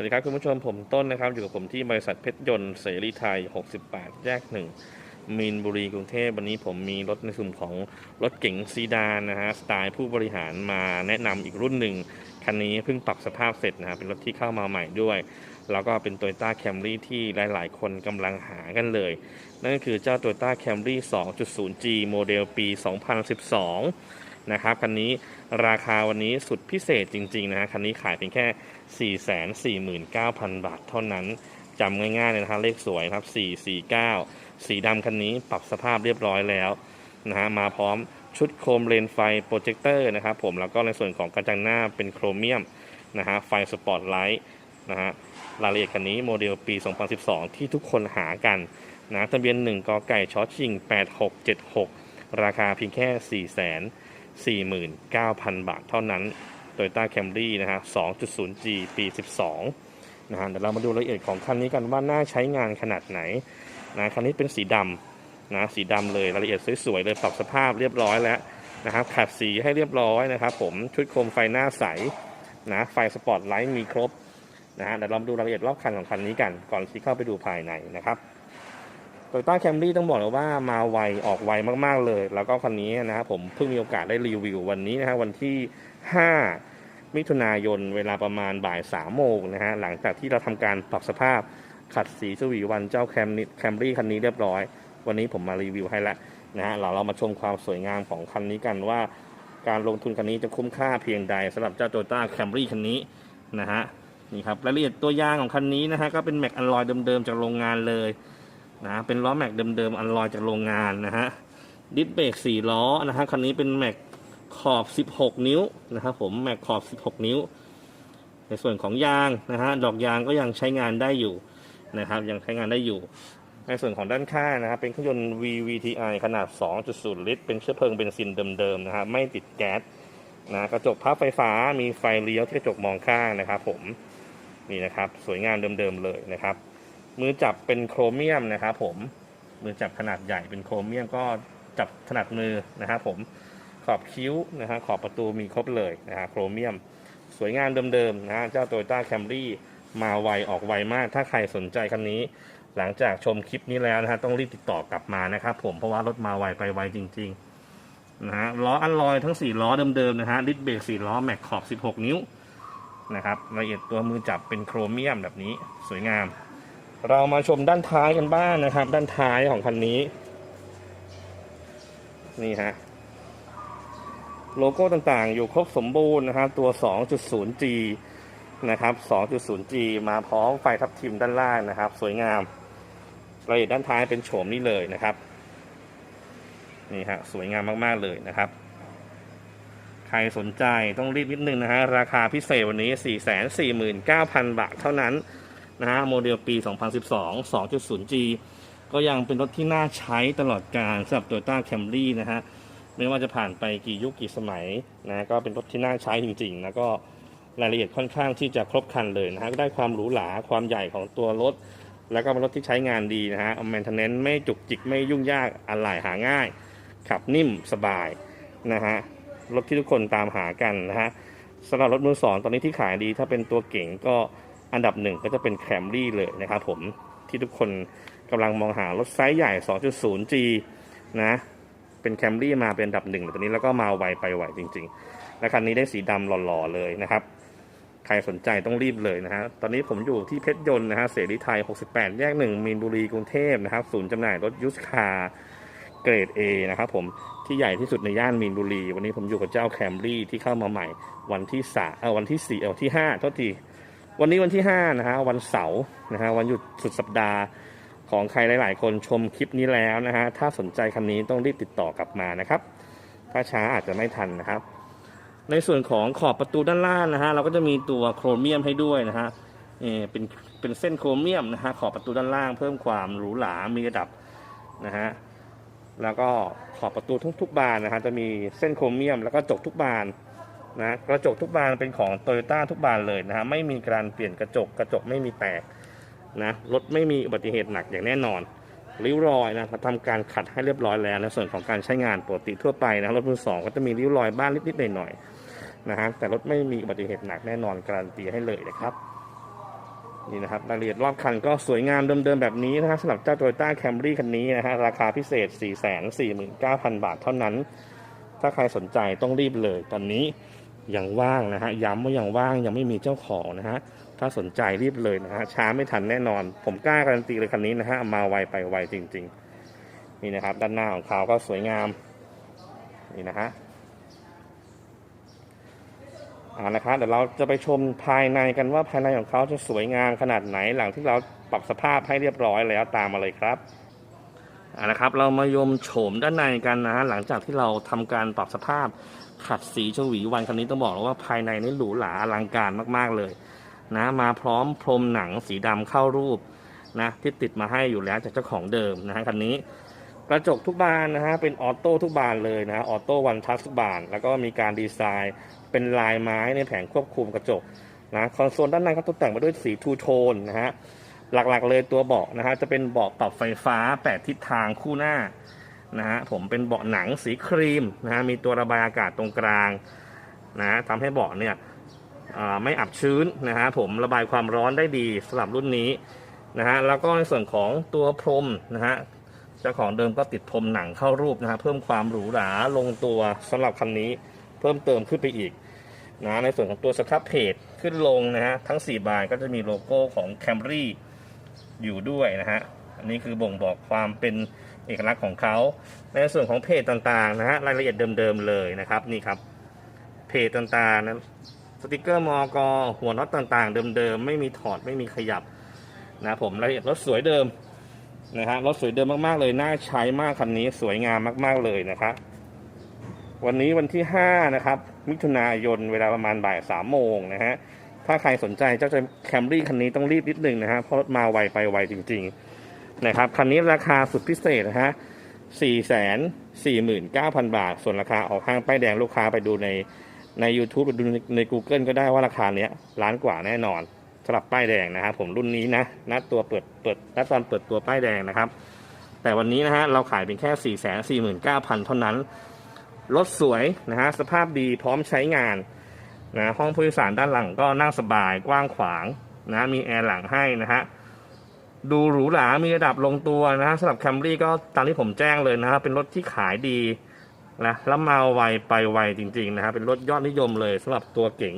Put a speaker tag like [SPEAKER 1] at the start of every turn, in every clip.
[SPEAKER 1] วัสดีครับคุณผู้ชมผมต้นนะครับ อยู่กับผมที่บริษัทเพชรยนต์เสรีไทย 68 แยกหนึ่งมีนบุรีกรุงเทพวันนี้ผมมีรถในกลุ่มของรถเก๋งซีดานนะฮะสไตล์ผู้บริหารมาแนะนำอีกรุ่นหนึ่ง คันนี้เพิ่งปรับสภาพเสร็จนะฮะเป็นรถที่เข้ามาใหม่ด้วย แล้วก็เป็น Toyota Camry ที่หลาย ๆ คนกำลังหากันเลย นั่นก็คือเจ้า Toyota Camry 2.0G โมเดลปี 2012 นะครับคันนี้ ราคาวันนี้สุดพิเศษจริงๆนะฮะคันนี้ขายเพียงแค่ 449,000 บาทเท่านั้นจำง่ายๆเลยนะฮะเลขสวยครับ 449 สีดำคันนี้ปรับสภาพเรียบร้อยแล้วนะฮะมาพร้อมชุดโคมเลนไฟโปรเจคเตอร์นะครับผมแล้วก็ในส่วนของกระจังหน้าเป็นโครเมียมนะฮะไฟสปอตไลท์นะฮะรายละเอียดคันนี้โมเดลปี 2012 ที่ทุกคนหากันนะทะเบียน 1กไก่ชอชิง 8676 ราคาเพียงแค่ 4 0 0 49,000 บาทเท่านั้น Toyota Camry นะฮะ 2.0G ปี 12 นะฮะ เดี๋ยวเรามาดูรายละเอียดของคันนี้กันว่าน่าใช้งานขนาดไหนนะคันนี้เป็นสีดำนะ สีดำเลย รายละเอียดสวยๆเลย ปรับสภาพเรียบร้อยแล้วนะครับ ขัดสีให้เรียบร้อยนะครับผม ชุดโคมไฟหน้าใสนะ ไฟสปอตไลท์มีครบนะฮะ เดี๋ยวเรามาดูรายละเอียดรอบคันของคันนี้กัน ก่อนที่เข้าไปดูภายในนะครับ โตโยต้าแคมรี่ต้องบอกเลยว่ามาไวออกไวมากๆเลย แล้วก็คันนี้นะครับผมเพิ่งมีโอกาสได้รีวิววันนี้นะฮะวันที่ 5 มิถุนายนเวลาประมาณบ่าย3โมงนะฮะหลังจากที่เราทำการปรับสภาพขัดสีสวีวันเจ้าแคมแคมรี่คันนี้เรียบร้อย วันนี้ผมมารีวิวให้แล้วนะฮะเราเรามาชมความสวยงามของคันนี้กันว่า การลงทุนคันนี้จะคุ้มค่าเพียงใดสำหรับเจ้าโตโยต้าแคมรี่คันนี้นะฮะนี่ครับรายละเอียดตัวยางของคันนี้นะฮะก็เป็นแม็กอลลอยเดิมๆจากโรงงานเลย นะเป็นล้อแม็กเดิมๆอันลอยจากโรงงานนะฮะดิสเบรก4ล้อนะฮะคันนี้เป็นแม็กขอบ 16 นิ้วนะครับผมแม็กขอบ 16 นิ้ว ในส่วนของยางนะฮะดอกยางก็ยังใช้งานได้อยู่นะครับยังใช้งานได้อยู่ ในส่วนของด้านข้างนะครับเป็นเครื่องยนต์ VVTi ขนาด 2.0 ลิตร เป็นเชื้อเพลิงเบนซินเดิมๆนะฮะไม่ติดแก๊สนะกระจกพับไฟฟ้ามีไฟเลี้ยวที่กระจกมองข้างนะครับผมนี่นะครับสวยงามเดิมๆเลยนะครับ มือจับเป็นโครเมียมนะครับผมมือจับขนาดใหญ่เป็นโครเมียมก็จับถนัดมือนะครับผมขอบคิ้วนะฮะขอบประตูมีครบเลยนะฮะโครเมียม สวยงามเดิมๆนะฮะเจ้า Toyota Camry มาไวออกไวมาก ถ้าใครสนใจคันนี้ หลังจากชมคลิปนี้แล้วนะฮะต้องรีบติดต่อกลับมานะครับผมเพราะว่ารถมาไวไปไวจริงๆนะฮะล้ออันลอยทั้ง 4 ล้อเดิมๆนะฮะดิสเบรก4ล้อแม็กขอบ 16 นิ้วนะครับละเอียดตัวมือจับเป็นโครเมียมแบบนี้สวยงาม เรามาชมด้านท้ายกันบ้างนะครับ ด้านท้ายของคันนี้ นี่ฮะโลโก้ต่างๆ อยู่ครบสมบูรณ์นะครับ ตัว 2.0G นะครับ 2.0G มาพร้อมไฟทับทิมด้านล่างนะครับ สวยงามรายละเอียดด้านท้ายเป็นโฉมนี้เลยนะครับ นี่ฮะสวยงามมากๆเลยนะครับ ใครสนใจต้องรีบนิดนึงนะฮะราคาพิเศษวันนี้ 449,000 บาทเท่านั้น นะฮะโมเดลปี 2012 2.0G ก็ยังเป็นรถที่น่าใช้ตลอดการสำหรับ Toyota Camry นะฮะไม่ว่าจะผ่านไปกี่ยุคกี่สมัยนะก็เป็นรถที่น่าใช้จริงๆแล้วก็รายละเอียดค่อนข้างที่จะครบครันเลยนะฮะได้ความหรูหราความใหญ่ของตัวรถ แล้วก็เป็นรถที่ใช้งานดีนะฮะแมนเทนเนนไม่จุกจิกไม่ยุ่งยากอะไหล่หาง่าย ขับนิ่มสบายนะฮะรถที่ทุกคนตามหากันนะฮะสำหรับรถมือสองตอนนี้ที่ขายดีถ้าเป็นตัวเก่งก็ อันดับหนึ่งก็จะเป็นแคมรี่เลยนะครับผมที่ทุกคนกำลังมองหารถไซส์ใหญ่ 2.0G นะ เป็นแคมรี่มาเป็นอันดับหนึ่งตอนนี้แล้วก็มาไวไปไวจริง ๆ และคันนี้ได้สีดำหล่อๆเลยนะครับใครสนใจต้องรีบเลยนะฮะ ตอนนี้ผมอยู่ที่เพชรยนต์นะฮะ เสรีไทย 68 แยกหนึ่งมีนบุรี กรุงเทพนะครับ ศูนย์จำหน่ายรถยุสคาร์เกรด A นะครับผม ที่ใหญ่ที่สุดในย่านมีนบุรี วันนี้ผมอยู่กับเจ้าแคมรี่ที่เข้ามาใหม่วันที่สาเออวันที่สี่เออวันที่ห้าโทษที วันนี้วันที่ 5 นะฮะวันเสาร์นะฮะวันหยุดสุดสัปดาห์ของใครหลาย ๆ คนชมคลิปนี้แล้วนะฮะถ้าสนใจคันนี้ต้องรีบติดต่อกลับมานะครับ ถ้าช้าอาจจะไม่ทันนะครับ ในส่วนของขอบประตูด้านล่างนะฮะเราก็จะมีตัวโครเมียมให้ด้วยนะฮะเออเป็นเป็นเส้นโครเมียมนะฮะขอบประตูด้านล่างเพิ่มความหรูหรามีระดับนะฮะแล้วก็ขอบประตูทุกๆบานนะฮะจะมีเส้นโครเมียมแล้วก็จกทุกบาน นะกระจกทุกบานเป็นของโตโยต้าทุกบานเลยนะฮะไม่มีการเปลี่ยนกระจกกระจกไม่มีแตกนะรถไม่มีอุบัติเหตุหนักอย่างแน่นอนริ้วรอยนะเราทำการขัดให้เรียบร้อยแล้วในส่วนของการใช้งานปกติทั่วไปนะรถมือสองก็จะมีริ้วรอยบ้างนิดๆหน่อยๆนะฮะแต่รถไม่มีอุบัติเหตุหนักแน่นอนการันตีให้เลยนะครับนี่นะครับรายละเอียดรอบคันก็สวยงามเดิมๆแบบนี้นะครับสำหรับเจ้า Toyota Camry คันนี้นะฮะราคาพิเศษ 449,000 บาทเท่านั้น ถ้าใครสนใจต้องรีบเลยตอนนี้ ยังว่างนะฮะย้ำว่ายังว่างยังไม่มีเจ้าของนะฮะถ้าสนใจรีบเลยนะฮะช้าไม่ทันแน่นอน ผมกล้าการันตีเลยคันนี้นะฮะมาไวไปไวจริง ๆ นี่นะครับ ด้านหน้าของเขาก็สวยงามนี่นะฮะเอาละครับเดี๋ยวเราจะไปชมภายในกันว่าภายในของเขาจะสวยงามขนาดไหนหลังที่เราปรับสภาพให้เรียบร้อยแล้วตามมาเลยครับ อาละครับเรามายมโฉมด้านในกันนะฮะหลังจากที่เราทำการปรับสภาพขัดสีชวีวันคันนี้ต้องบอกเลยว่าภายในนี่หรูหราอลังการมากๆเลย นะมาพร้อมพรมหนังสีดำเข้ารูปนะที่ติดมาให้อยู่แล้วจากเจ้าของเดิมนะฮะคันนี้ กระจกทุกบานนะฮะเป็นออโต้ทุกบานเลยนะฮะออโต้วันทัชทุกบาน แล้วก็มีการดีไซน์เป็นลายไม้ในแผงควบคุมกระจกนะคอนโซลด้านในก็ตกแต่งมาด้วยสีทูโทนนะฮะ หลักๆเลยตัวเบาะนะฮะจะเป็นเบาะปรับไฟฟ้า 8 ทิศทางคู่หน้านะฮะผมเป็นเบาะหนังสีครีมนะฮะมีตัวระบายอากาศตรงกลางนะทำให้เบาะเนี่ยไม่อับชื้นนะฮะผมระบายความร้อนได้ดีสำหรับรุ่นนี้นะฮะแล้วก็ในส่วนของตัวพรมนะฮะเจ้าของเดิมก็ติดพรมหนังเข้ารูปนะฮะเพิ่มความหรูหราลงตัวสำหรับคันนี้เพิ่มเติมขึ้นไปอีกนะในส่วนของตัวสครับเพจขึ้นลงนะฮะทั้ง 4 บานก็จะมีโลโก้ของ Camry อยู่ด้วยนะฮะอันนี้คือบ่งบอกความเป็นเอกลักษณ์ของเขา ในส่วนของเพจต่างๆนะฮะรายละเอียดเดิมๆเลยนะครับนี่ครับเพจต่างๆนะสติกเกอร์มอกหัวน็อตต่างๆ เดิมๆไม่มีถอดไม่มีขยับนะผมรายละเอียดรถสวยเดิมนะฮะรถสวยเดิมมากๆเลยน่าใช้มากคันนี้สวยงามมากๆเลยนะครับวันนี้วันที่ 5 นะครับ มิถุนายนเวลาประมาณบ่ายสามโมงนะฮะ ถ้าใครสนใจเจ้าจะแคมรี่คันนี้ต้องรีบนิดหนึ่งนะฮะเพราะรถมาไวไปไวจริง ๆ นะครับ คันนี้ราคาสุดพิเศษนะฮะสี่แสนสี่หมื่นเก้าพันบาท ส่วนราคาออกห้างป้ายแดงลูกค้าไปดูในใน YouTube ไปดูในใน Google ก็ได้ว่าราคาเนี้ยล้านกว่าแน่นอนสำหรับป้ายแดงนะครับผมรุ่นนี้นะนัดตัวเปิดเปิดนัดตอนเปิดตัวป้ายแดงนะครับ แต่วันนี้นะฮะเราขายเป็นแค่ 4 4 9 0 0 0 เท่านั้น รถสวยนะฮะสภาพดีพร้อมใช้งาน นะห้องผู้โดยสารด้านหลังก็นั่งสบายกว้างขวางนะมีแอร์หลังให้นะฮะดูหรูหรา มีระดับลงตัวนะฮะสำหรับแคมรี่ก็ตามที่ผมแจ้งเลยนะฮะเป็นรถที่ขายดีนะแล้วมาไวไปไวจริงๆนะฮะเป็นรถยอดนิยมเลยสำหรับตัวเก๋ง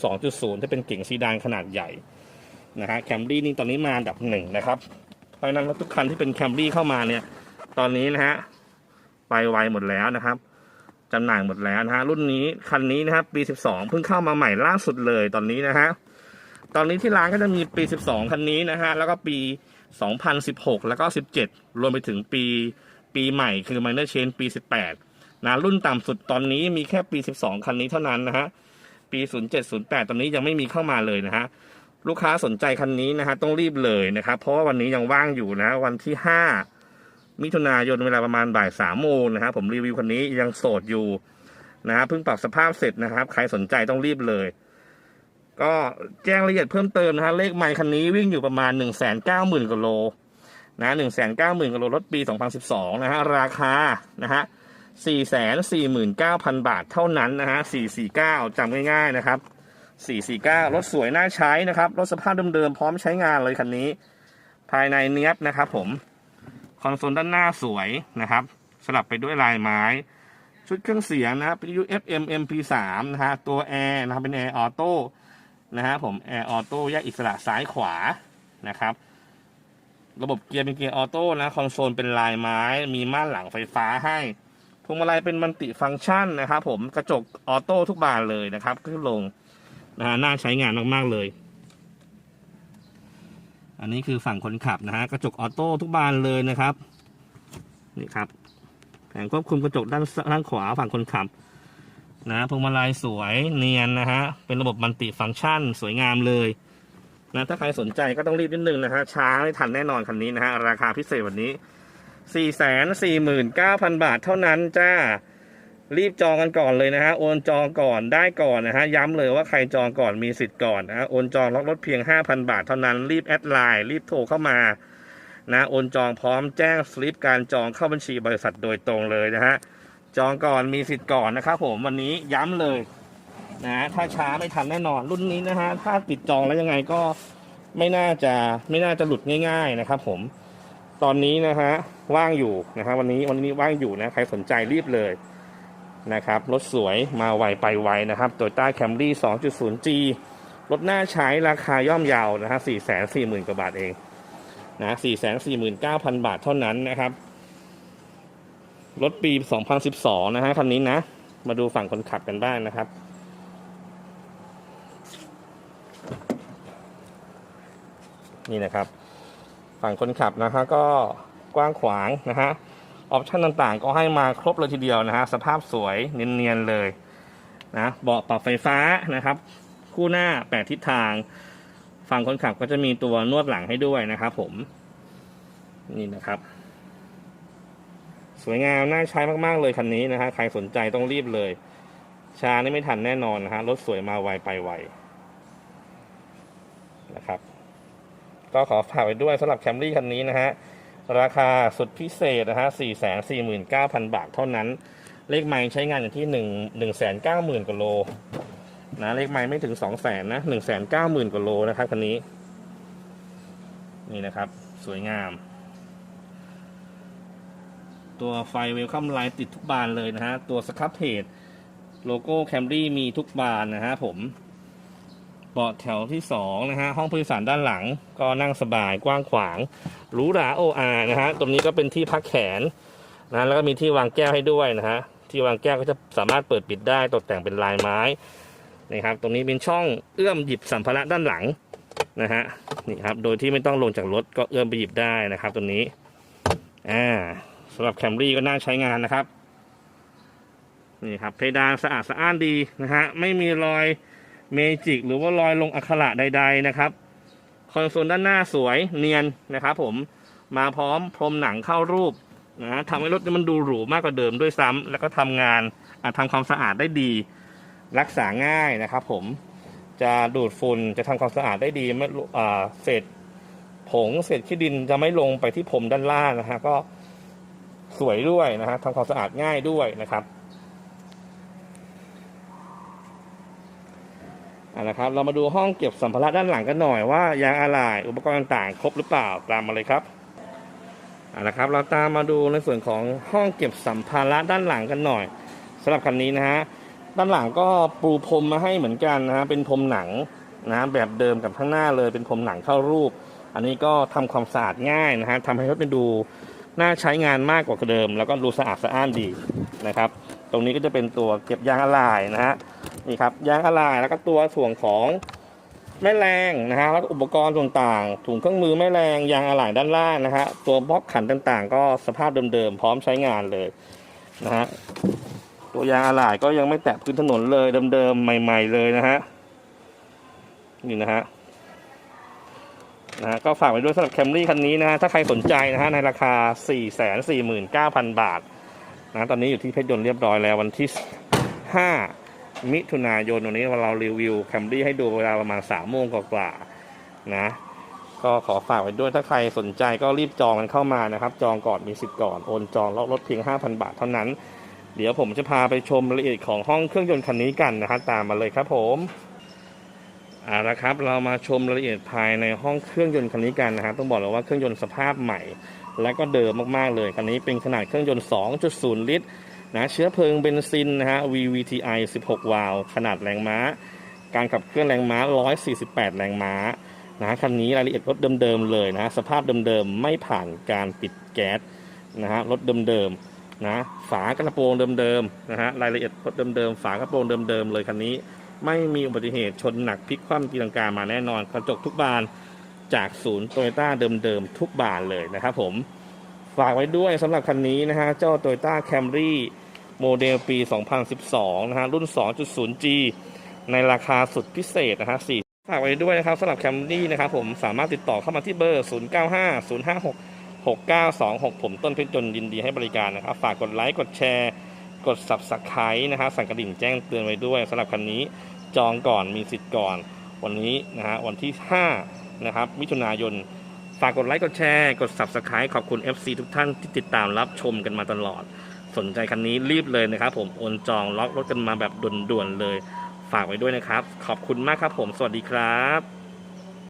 [SPEAKER 1] 2.0ที่เป็นเก๋งซีดานขนาดใหญ่นะฮะแคมรี่นี่ตอนนี้มาอันดับหนึ่งนะครับเพราะนั้นรถทุกคันที่เป็นแคมรี่เข้ามาเนี่ย ตอนนี้นะฮะไปไวหมดแล้วนะครับ จำหน่ายหมดแล้วนะฮะรุ่นนี้คันนี้นะครับปี 12 เพิ่งเข้ามาใหม่ล่าสุดเลยตอนนี้นะฮะตอนนี้ที่ร้านก็จะมีปี 12 คันนี้นะฮะแล้วก็ปี 2016 แล้วก็ 17 รวมไปถึงปีปีใหม่คือ Minor Change ปี 18 นะรุ่นต่ำสุดตอนนี้มีแค่ปี 12 คันนี้เท่านั้นนะฮะปี 0708 ตอนนี้ยังไม่มีเข้ามาเลยนะฮะลูกค้าสนใจคันนี้นะฮะต้องรีบเลยนะครับเพราะว่าวันนี้ยังว่างอยู่นะวันที่ 5 มิถุนายนเวลาประมาณบ่ายสามโมงนะครับผมรีวิวคันนี้ยังโสดอยู่นะฮะเพิ่งปรับสภาพเสร็จนะครับ ใครสนใจต้องรีบเลย ก็แจ้งรายละเอียดเพิ่มเติมนะฮะเลขไมค์คันนี้วิ่งอยู่ประมาณ1 9 0 0 0 0กิโลนะ1 9 0 0 0 0กิโลรถปี2012นะฮะราคานะฮะ449,000บาทเท่านั้นนะฮะ449จำง่ายๆนะครับ449รถสวยน่าใช้นะครับรถสภาพเดิมๆพร้อมใช้งานเลยคันนี้ ภายในเนี้ยบนะครับผม คอนโซลด้านหน้าสวยนะครับ สลับไปด้วยลายไม้ ชุดเครื่องเสียงนะครับเป็น UFM MP3 นะฮะตัวแอร์นะครับเป็นแอร์ออโต้นะฮะผมแอร์ออโต้แยกอิสระซ้ายขวานะครับ ระบบเกียร์เป็นเกียร์ออโต้นะคอนโซลเป็นลายไม้ มีม่านหลังไฟฟ้าให้พวงมาลัยเป็นมัลติฟังก์ชันนะครับ ผมกระจกออโต้ทุกบานเลยนะครับขึ้นลงนะฮะน่าใช้งานมาก ๆ เลย อันนี้คือฝั่งคนขับนะฮะกระจกออโต้ทุกบานเลยนะครับนี่ครับแผงควบคุมกระจกด้านด้านขวาฝั่งคนขับนะพวงมาลัยสวยเนียนนะฮะเป็นระบบมัลติฟังก์ชัน สวยงามเลยนะถ้าใครสนใจก็ต้องรีบนิดนึงนะฮะช้าไม่ทันแน่นอนคันนี้นะฮะราคาพิเศษวันนี้สี่แสนสี่หมื่นเก้าพันบาทเท่านั้นจ้า รีบจองกันก่อนเลยนะฮะโอนจองก่อนได้ก่อนนะฮะย้ำเลยว่าใครจองก่อนมีสิทธิ์ก่อนนะฮะโอนจองล็อกรถเพียง 5,000 บาทเท่านั้นรีบแอดไลน์รีบโทรเข้ามานะโอนจองพร้อมแจ้งสลิปการจองเข้าบัญชีบริษัทโดยตรงเลยนะฮะจองก่อนมีสิทธิ์ก่อนนะครับผมวันนี้ย้ำเลยนะถ้าช้าไม่ทันแน่นอนรุ่นนี้นะฮะถ้าติดจองแล้วยังไงก็ไม่น่าจะไม่น่าจะหลุดง่าย ๆนะครับ ผม ตอนนี้นะฮะว่างอยู่นะครับวันนี้วันนี้ว่างอยู่นะใครสนใจรีบเลย นะครับ รถสวยมาไวไปไวนะครับ Toyota Camry 2.0G รถหน้าใช้ราคาย่อมเยาวนะฮะ440,000 กว่าบาทเองนะ449,000 บาทเท่านั้นนะครับ รถปี 2012 นะฮะคันนี้นะ มาดูฝั่งคนขับกันบ้างนะครับนี่นะครับ ฝั่งคนขับนะฮะก็กว้างขวางนะฮะ ออปชันต่างๆ ก็ให้มาครบเลยทีเดียวนะฮะสภาพสวยเนียนๆเลยนะเบาะปรับไฟฟ้านะครับ คู่หน้าแปดทิศทาง ฝั่งคนขับก็จะมีตัวนวดหลังให้ด้วยนะครับผม นี่นะครับ สวยงามน่าใช้มากๆเลยคันนี้นะฮะใครสนใจต้องรีบเลยชานี่ไม่ทันแน่นอนนะฮะรถสวยมาไวไปไวนะครับ ก็ขอฝากไว้ด้วยสำหรับแคมรี่คันนี้นะฮะ ราคาสุดพิเศษนะฮะ449,000 บาทเท่านั้น เลขไม้ใช้งานอยู่ที่ 1 190,000กว่าโลนะเลขไม้ไม่ถึง 200,000นะ 190,000กว่าโลนะครับคันนี้ นี่นะครับ สวยงาม ตัวไฟเวลคัมไลท์ติดทุกบานเลยนะฮะ ตัวสครับเพจโลโก้แคมรี่มีทุกบานนะฮะผม เบาะแถวที่สองนะฮะห้องผู้โดยสารด้านหลังก็นั่งสบายกว้างขวางหรูหราโออานะฮะตรงนี้ก็เป็นที่พักแขนนะแล้วก็มีที่วางแก้วให้ด้วยนะฮะที่วางแก้วก็จะสามารถเปิดปิดได้ตกแต่งเป็นลายไม้นะครับตรงนี้เป็นช่องเอื้อมหยิบสัมภาระด้านหลังนะฮะนี่ครับโดยที่ไม่ต้องลงจากรถก็เอื้อมไปหยิบได้นะครับตรงนี้อ่าสำหรับแคมรี่ก็น่าใช้งานนะครับนี่ครับเพดานสะอาดสะอ้านดีนะฮะไม่มีรอย เมจิกหรือว่ารอยลงอักขระใด ๆ นะครับ คอนโซลด้านหน้าสวยเนียนนะครับผมมาพร้อมพรมหนังเข้ารูปนะทำให้รถมันดูหรูมากกว่าเดิมด้วยซ้ำแล้วก็ทำงานทำความสะอาดได้ดี รักษาง่ายนะครับ ผมจะดูดฝุ่นจะทำความสะอาดได้ดีไม่อ่าเศษผงเศษขี้ดินจะไม่ลงไปที่พรมด้านล่างนะฮะก็สวยด้วยนะฮะทำความสะอาดง่ายด้วยนะครับ เอาละครับ เรามาดูห้องเก็บสัมภาระด้านหลังกันหน่อยว่ายางอะไหล่อุปกรณ์ต่างๆ ครบหรือเปล่าตามมาเลยครับเอาละครับ เราตามมาดูในส่วนของห้องเก็บสัมภาระด้านหลังกันหน่อยสำหรับคันนี้นะฮะด้านหลังก็ปูพรมมาให้เหมือนกันนะฮะเป็นพรมหนังนะแบบเดิมกับข้างหน้าเลยเป็นพรมหนังเข้ารูป อันนี้ก็ทำความสะอาดง่ายนะฮะทำให้รถเป็นดูน่าใช้งานมากกว่าเดิม แล้วก็ดูสะอาดสะอ้านดีนะครับ ตรงนี้ก็จะเป็นตัวเก็บยางอะไหล่นะฮะ นี่ครับยางอะไหล่แล้วก็ตัวส่วนของแม่แรงนะฮะแล้วก็อุปกรณ์ต่างๆถุงเครื่องมือแม่แรงยางอะไหล่ด้านล่างนะฮะตัวบล็อกขันต่างๆ ก็สภาพเดิมๆพร้อมใช้งานเลยนะฮะตัวยางอะไหล่ก็ยังไม่แตะพื้นถนนเลยเดิมๆใหม่ ๆเลยนะฮะนี่นะฮะนะก็ฝากไว้ด้วยสำหรับแคมรี่คันนี้นะฮะถ้าใครสนใจนะฮะในราคา 449,000 บาทนะตอนนี้อยู่ที่เพชรยนต์เรียบร้อยแล้ววันที่ 5 มิถุนายนวันนี้เรารีวิวแคมรี่ให้ดูเวลาประมาณ3โมงกว่าๆนะ ก็ขอฝากไว้ด้วยถ้าใครสนใจก็รีบจองกันเข้ามานะครับ จองก่อนมีสิทธิ์ก่อนโอนจองแล้วลดเพียง 5,000 บาทเท่านั้น เดี๋ยวผมจะพาไปชมรายละเอียดของห้องเครื่องยนต์คันนี้กันนะครับตามมาเลยครับผมเอาละครับเรามาชมรายละเอียดภายในห้องเครื่องยนต์คันนี้กันนะครับต้องบอกเลยว่าเครื่องยนต์สภาพใหม่ และก็เดิมมากๆเลยคันนี้เป็นขนาดเครื่องยนต์ 2.0 ลิตร นะเชื้อเพลิงเบนซินนะฮะ VVTi 16 วาล์วขนาดแรงม้า การขับเคลื่อนแรงม้า 148 แรงม้านะฮะคันนี้รายละเอียดรถเดิมๆเลยนะฮะสภาพเดิมๆไม่ผ่านการปิดแก๊สนะฮะรถเดิมๆนะฝากระโปรงเดิมๆนะฮะรายละเอียดรถเดิมๆฝากระโปรงเดิมๆเลยคันนี้ ไม่มีอุบัติเหตุชนหนักพลิกคว่ำตีลังกามาแน่นอนกระจกทุกบานจากศูนย์โตโยต้าเดิมๆทุกบานเลยนะครับผมฝากไว้ด้วยสำหรับคันนี้นะฮะเจ้า Toyota Camry โม โมเดลปี 2012 นะฮะ รุ่น 2.0G ในราคาสุดพิเศษนะฮะ4ฝากไว้ด้วยนะครับสำหรับ Camry นะครับผมสามารถติดต่อเข้ามาที่เบอร์ 095056 6926 ผมต้นเพชรจนยินดีให้บริการนะครับ ฝากกดไลค์กดแชร์ กด Subscribe นะฮะสั่นกระดิ่งแจ้งเตือนไว้ด้วยสำหรับคันนี้จองก่อนมีสิทธิ์ก่อน วันนี้นะฮะวันที่ 5 นะครับ มิถุนายน ฝากกดไลค์กดแชร์ กด Subscribe ขอบคุณ FC ทุกท่านที่ติดตามรับชมกันมาตลอด สนใจคันนี้รีบเลยนะครับ ผมโอนจองล็อกรถกันมาแบบด่วนๆเลย ฝากไว้ด้วยนะครับ ขอบคุณมากครับผมสวัสดีครับ